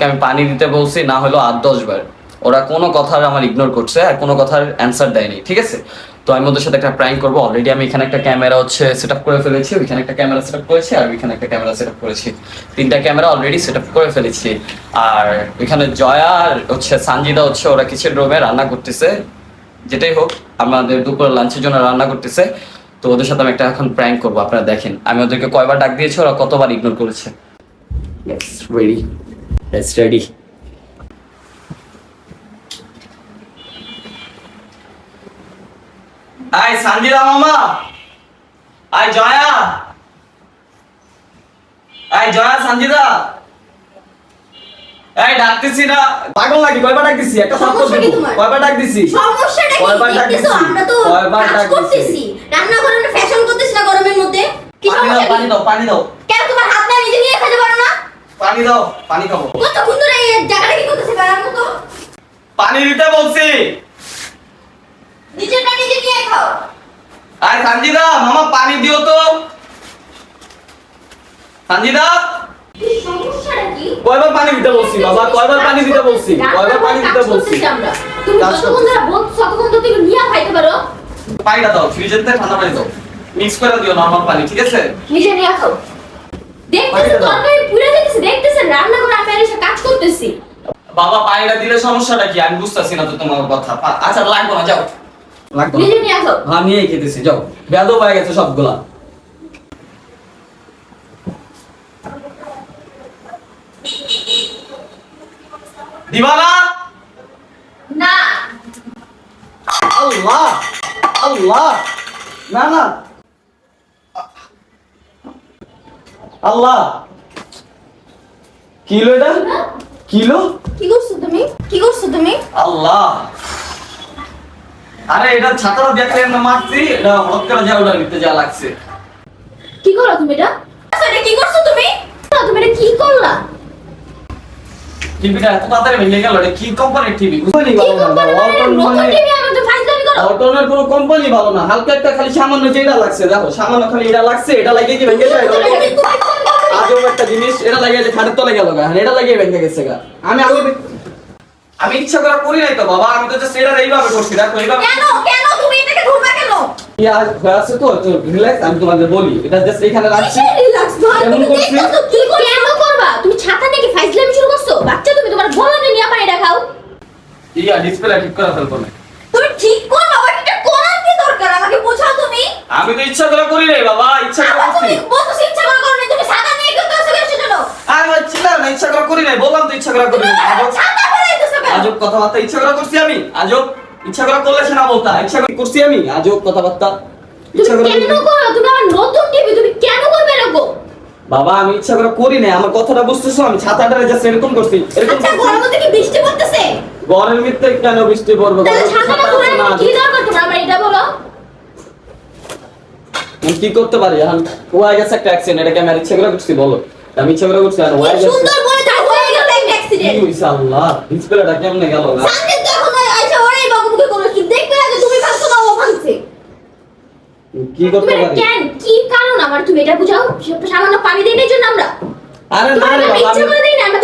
ওদেরকে আমি পানি দিতে বলছি না হলো আট দশ বার। ওরা কোনো কথার আমার ইগনোর করছে আর কোনো কথার অ্যান্সার দেয়নি ঠিক আছে? তো আমি ওদের সাথে একটা প্র্যাঙ্ক করব। অলরেডি আমি এখানে একটা ক্যামেরা হচ্ছে সেট আপ করে ফেলেছি ওইখানে একটা ক্যামেরা সেট আপ করেছি আর ওইখানে একটা ক্যামেরা সেট আপ করেছি। তিনটা ক্যামেরা অলরেডি সেট আপ করে ফেলেছি। আর ওইখানে জয়া আর হচ্ছে সানজিদা হচ্ছে ওরা কিচেন রুমে রান্না করতেছে। যেটাই হোক আমাদের দুপুর লাঞ্চের জন্য রান্না করতেছে। তো ওদের সাথে আমি একটা এখন প্র্যাঙ্ক করব আপনারা দেখেন। আমি ওদেরকে কয়বার ডাক দিয়েছি ওরা কতবার ইগনোর করেছে। Yes, ready. Let's ready. আয় সানজিদা মামা আয় জয়া আয় জয়া সানজিদা এই ডাকতেছি না। পাগল নাকি? কয়বার ডাকতেছি? একটা শব্দ সমস্যা কি দিব। তোমার? কয়বার ডাক দিছি সমস্যাটা কি? কয়বার ডাক দিছি? আমরা তো কয়বার ডাক দিছি? করতেছি। রান্না করে আমরা ফ্যাশন করতেছি না গরমের মধ্যে? কি সমস্যা পানি দাও পানি দাও কেন তোমার হাত না নিজে নিয়ে খেতে পারো না পানি দাও পানি খাব। কতক্ষণ ধরে এই জায়গাটা কি করতেছে বেড়ার মতো পানি দিতে বলছি। নিজেরটা নিজে নিয়ে খাও। আয় সানজিদা মামা পানি দিও তো। সমস্যাটা কি? কয়বার পানি দিতে বলছি বাবা? কয়বার পানি দিতে বলছি? কয়বার পানি দিতে বলছি? আমরা। তুমি কাজ যতক্ষণ ধরে বলছো তো তুমি নিয়ে খাইতে পারো। পানিটা দাও ফ্রিজের থেকে ঠান্ডা পানি দাও। মিক্স করে দিও নরমাল পানি ঠিক আছে? নিজে নিয়ে খাও। দেখতেছি তরকারি পুড়ে যেতেছে দেখতেছেন রান্না করে আমি এসে কাজ করতেছি। বাবা পানিটা দিলে সমস্যাটা কি? আমি বুঝতেছি না তো তোমার কথা। আচ্ছা লাগবো না যাও। লাগবো নিজে নিয়ে খাও হ্যাঁ নিয়েই খেতেছি যাও। বেদও হয়ে গেছে সবগুলা। দিবা না না। আল্লাহ আল্লাহ। না না। আল্লাহ। কিলো এটা? কিলো? কি করছ তুমি? কি করছ তুমি? আল্লাহ। আরে এটা ছাতাটা দেখলে না মারছি এটা হঠাৎ করে যা ওটা নিতে যা লাগছে। কি করো তুমি এটা? আচ্ছা, এটা কি করছ তুমি? তুমি এটা কি করলা? টিভিটা এত তাড়াতাড়ি ভেঙে গেল এটা কি কোম্পানির টিভি? কোম্পানি কি ভালো না অল্টন মানে টিভি আমার তো ফাইজলামি করো। অল্টনের কোনো কোম্পানি ভালো না হালকা একটা খালি সামান্য যেটা লাগছে দেখো সামান্য খালি এটা লাগছে এটা লাগিয়ে কি ভেঙে যায়? আজব একটা জিনিস এটা লাগিয়ে যে খাটের তলে গেল গা আর এটা লাগিয়ে ভেঙে গেছে গা। আমি আমি আমি ইচ্ছা করে করি নাই তো বাবা আমি তো জাস্ট এটা এইভাবে করছি দেখো এইভাবে কেন? কেন তুমি এটাকে কেন? কি আছে তো? তো রিল্যাক্স আমি তোমাদের বলি এটা জাস্ট এখানে রাখছি। রিল্যাক্স ভাই তুমি করছি? কি করে কেন করবা? তুমি ছাতা নাকি ফাইজলামি শুরু করছ? বাচ্চা তুমি তোমার বলো না নিয়ে পানি দেখাও। কি ডিসপ্লে ঠিক করে ফেলব না। তুমি ঠিক করবা বাট এটা করার কি দরকার? আমাকে বোঝাও তুমি। আমি তো ইচ্ছা করে করি নাই বাবা ইচ্ছা করে করছি তুমি বলছো ইচ্ছা করে করো না তুমি ছাতা নিয়ে কেউ কাছে গেছো কেন আর না ইচ্ছা করে করি নাই বললাম তো ইচ্ছা করে করি নাই। আজব ছাতা ফেলাইতেছো কেন? আজব কথাবার্তা ইচ্ছা করে করছি আমি। আজব ইচ্ছা করে করলে সে না বলতা ইচ্ছা করে করছি আমি। আজব কথাবার্তা ইচ্ছা করে কেন করো? তুমি আমার নতুন টিভি তুমি কেন করবে এরকম বাবা আমি ইচ্ছা করে করি নাই আমার কথাটা বুঝতেছো? আমি ছাতাটা জাস্ট এরকম করছি এরকম আচ্ছা। মধ্যে কি বৃষ্টি পড়তেছে? কেন বৃষ্টি পড়বে? ছাতাটা ঘুরে কি দরকার তোমার? আমার এটা বলো। কি করতে পারি এখন হয়ে গেছে একটা অ্যাক্সিডেন্ট এটাকে আমি আর ইচ্ছা করে করছি? বলো। আমি ইচ্ছা করে করছি আর সুন্দর তাই হয়ে গেল একটা অ্যাক্সিডেন্ট হইছে আল্লাহ? ডিসপ্লেটা কেমনে গেল না সামনে তো এখন আইসা ওরাই দেখবে তুমি না ও ভাঙছে। কি করতে পারি? কেন? কি কারণ আমার? তুমি এটা বুঝাও? সামান্য পানি দেই জন্য আমরা। আরে না রে আমি বাবা ইচ্ছা করে দেই না আমরা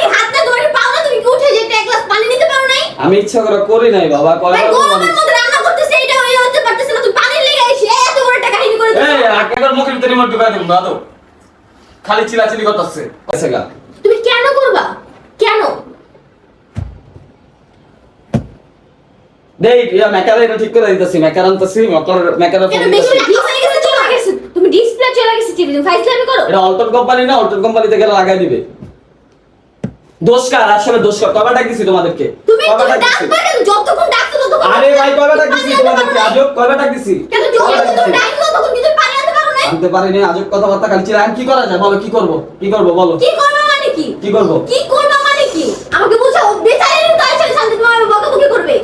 কি হাত না? তোমার পাও না? তুমি কি উঠে যে একটা এক গ্লাস পানি নিতে পারো নাই? আমি ইচ্ছা করে করি নাই বাবা ভাই কয়বার গরমের মধ্যে রান্না করতেছে এটা হয়ে হতে পারতেছে না। তুমি পানি লেগে এসে এত বড় একটা কাহিনী করে দিছো এই মুখের ভিতরে রিমোট ঢুকাই দেব না তো খালি চিলাচিলি করতেছে। তুমি কেন করবা? কেন? দেই ইয়া মেকারে এটা ঠিক করে দিতেছি মেকার আনতেছি মেকার মেকারে কেন বেশি রাখি হয়ে গেছে চলে গেছে। তুমি ডিসপ্লে চলে গেছে টিভি তুমি ফাইজলামি করো। এটা অল্টন কোম্পানি না অল্টন কোম্পানিতে গেলে লাগাই দিবে। দোষকার আসলে দোষকার কয়বার ডাকতেছি তোমাদেরকে? তুমি তুমি? ডাকবা কেন? যতক্ষণ ডাকছো ততক্ষণ আরে ভাই পানি আনতে তোমাদেরকে? আজব কয়বার ডাকতেছি? কেন তুমি ডাকছো পানি আনতে পারো নাই পারিনি আজব কথাবার্তা খালি চিলা আমি কি করা যায়? বলো কি করব? কি করব? বলো। কি করবা মানে কি? কি করব? কি করবা মানে কি? আমাকে বুঝাও বেচারি তো আইসা শান্তি তোমার বকাবকি করবে।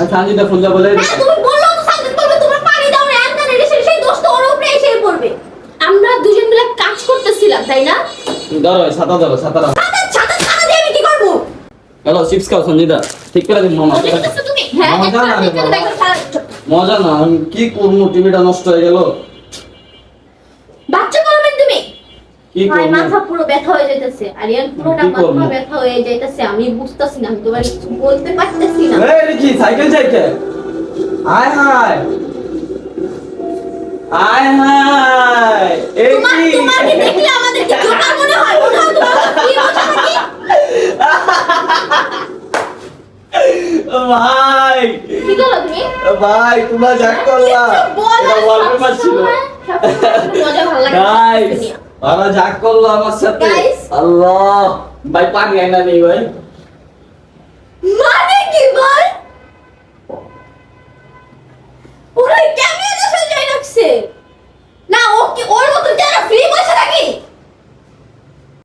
আচ্ছা আঞ্জিদা ফোন যা বলে হ্যাঁ তুমি বলল তো শান্তি করবে তোমার পানি দাও না এন্ড দেন সেই দোষ তো ওর উপরে এসে পড়বে। আমরা দুজন মিলে কাজ করতেছিলাম তাই না? ধরো ছাতা ধরো ছাতা ধরো। ছাতা ছাতা দিয়ে আমি কি করব? হ্যালো চিপস খাও সঞ্জিদা। ঠিক করে দিন মামা তুমি। হ্যাঁ মজা না কি করব টিভিটা নষ্ট হয়ে গেল? ভাই মাথা পুরো ব্যথা হয়ে যাইতেছে। আরিয়ান পুরোটা মাথা ব্যথা হয়ে যাইতেছে। আমি বুঝতেছি না আমি তোমার কিছু বলতে পারতেছি না। এই দেখি সাইকেল সাইকেল আয় হায়। আয় হায়। এই কি? তোমার কি দেখলে আমাদের কি জোকার মনে হয়। মনে হয় তোমার কি বোঝা নাকি ভাই। কি করল তুমি? ভাই তোমরা যা করলা। এটা ওয়ালপেপার ছিল। সবসময়- সবসময় মজা ভালো লাগে গাইস ওরা যা করল আমার সাথে. আল্লাহ। ভাই পানি আইনা নেই ভাই। মানে